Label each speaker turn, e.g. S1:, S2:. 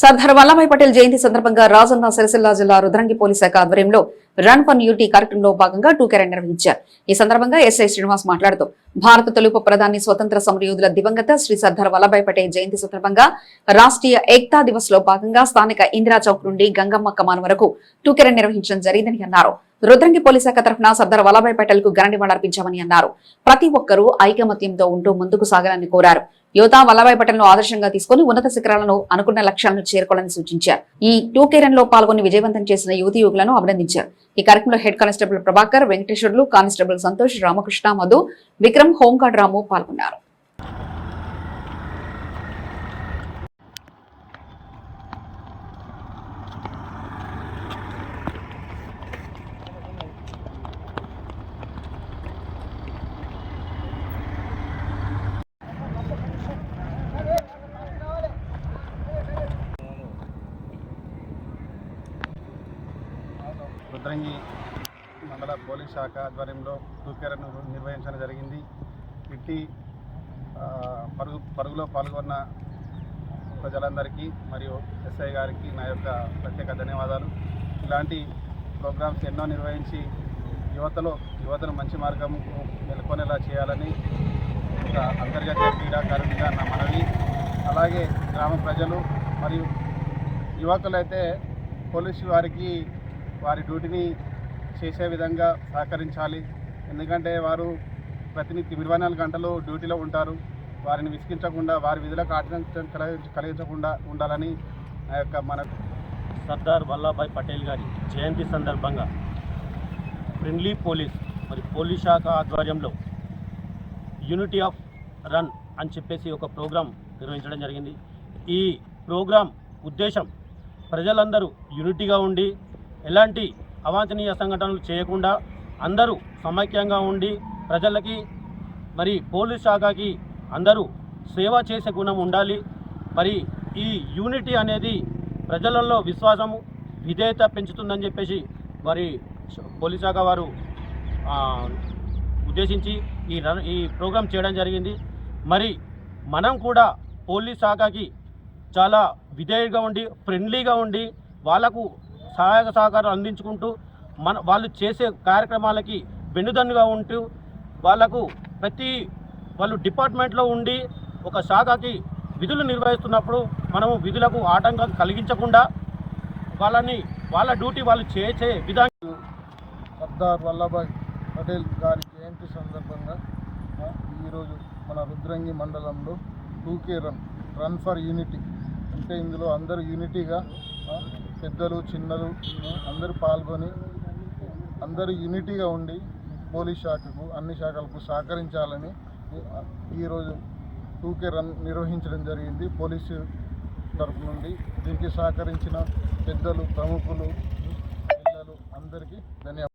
S1: సర్దార్ వల్లభాయ్ పటేల్ జయంతి సందర్భంగా రాజన్న సిరిసిల్ల జిల్లా రుద్రంగి పోలీస్ శాఖ ఆధ్వర్యంలో రన్ ఫర్ యూటీ కార్యక్రమంలో భాగంగా టూ కెరన్ నిర్వహించారు. ఈ సందర్భంగా ఎస్ఐ శ్రీనివాస్ మాట్లాడుతూ భారత తొలుపు ప్రధాని స్వతంత్ర సమరయోధుల దివంగత శ్రీ సర్దార్ వల్లభాయ్ పటేల్ జయంతి సందర్భంగా రాష్ట్రీయ ఏక్తా దివస్లో భాగంగా స్థానిక ఇందిరా చౌక్ నుండి గంగమ్మ కమాన్ వరకు టూ కెరన్ నిర్వహించడం జరిగిందని అన్నారు. రుద్రంగి పోలీస్ శాఖ తరఫున సర్దార్ వల్లభాయ్ పటేల్కు ఘన నివాళులర్పించామని అన్నారు. ప్రతి ఒక్కరూ ఐకమత్యంతో ఉంటూ ముందుకు సాగాలని కోరారు. యువత వల్లభాయ్ పటేల్ను ఆదర్శంగా తీసుకుని ఉన్నత శిఖరాలను అనుకున్న లక్ష్యాలను చేరుకోవాలని సూచించారు. ఈ టూ కేరన్లో పాల్గొని విజయవంతం చేసిన యువతి యువకులను అభినందించారు. ఈ కార్యక్రమంలో head constable Prabhakar Venkateswarlu constable Santosh Ramakrishna Madhu Vikram home guard Ramu పాల్గొన్నారు.
S2: రుద్రంగి మండల పోలీస్ శాఖ ఆధ్వర్యంలో దూకేరను నిర్వహించడం జరిగింది. ఇట్టి పరుగు పరుగులో పాల్గొన్న ప్రజలందరికీ మరియు ఎస్ఐ గారికి నా యొక్క ప్రత్యేక ధన్యవాదాలు. ఇలాంటి ప్రోగ్రామ్స్ ఎన్నో నిర్వహించి యువతలో యువతను మంచి మార్గం నెలకొనేలా చేయాలని ఒక అంతర్జాతీయ క్రీడాకారుడిగా నా మనవి. అలాగే గ్రామ ప్రజలు మరియు యువకులైతే పోలీసు వారికి వారి డ్యూటీని చేసే విధంగా సహకరించాలి. ఎందుకంటే వారు ప్రతినిత్యం ఇరవై నాలుగు గంటలు డ్యూటీలో ఉంటారు. వారిని విసిగించకుండా వారి విధులకు ఆటంకం కలిగించకుండా ఉండాలని నా యొక్క మన
S3: సర్దార్ వల్లభాయ్ పటేల్ గారి జయంతి సందర్భంగా ఫ్రెండ్లీ పోలీస్ మరి పోలీస్ శాఖ ఆధ్వర్యంలో యూనిటీ ఆఫ్ రన్ అని చెప్పేసి ఒక ప్రోగ్రాం నిర్వహించడం జరిగింది. ఈ ప్రోగ్రాం ఉద్దేశం ప్రజలందరూ యూనిటీగా ఉండి ఎలాంటి అవాంఛనీయ సంఘటనలు చేయకుండా అందరూ సమైక్యంగా ఉండి ప్రజలకి మరి పోలీస్ శాఖకి అందరూ సేవ చేసే గుణం ఉండాలి. మరి ఈ యూనిటీ అనేది ప్రజలలో విశ్వాసము విధేయత పెంచుతుందని చెప్పేసి మరి పోలీస్ శాఖ వారు ఉద్దేశించి ఈ రన్ ఈ ప్రోగ్రాం చేయడం జరిగింది. మరి మనం కూడా పోలీస్ శాఖకి చాలా విధేయుగా ఉండి ఫ్రెండ్లీగా ఉండి వాళ్ళకు సహాయక సహకారం అందించుకుంటూ మన వాళ్ళు చేసే కార్యక్రమాలకి వెన్నుదన్నుగా ఉంటూ వాళ్ళకు ప్రతి వాళ్ళు డిపార్ట్మెంట్లో ఉండి ఒక శాఖకి విధులు నిర్వహిస్తున్నప్పుడు మనము విధులకు ఆటంకం కలిగించకుండా వాళ్ళని వాళ్ళ డ్యూటీ వాళ్ళు చేసే విధానం
S2: సర్దార్ వల్లభాయ్ పటేల్ గారి జయంతి సందర్భంగా ఈరోజు మన రుద్రంగి మండలంలో two K run run for unity అంటే ఇందులో అందరూ యూనిటీగా పెద్దలు చిన్నలు అందరూ పాల్గొని అందరూ యూనిటీగా ఉండి పోలీస్ శాఖకు అన్ని శాఖలకు సహకరించాలని ఈరోజు టూకే రన్ నిర్వహించడం జరిగింది. పోలీసు తరపు నుండి దీనికి సహకరించిన పెద్దలు ప్రముఖులు పిల్లలు అందరికీ ధన్యవాదాలు.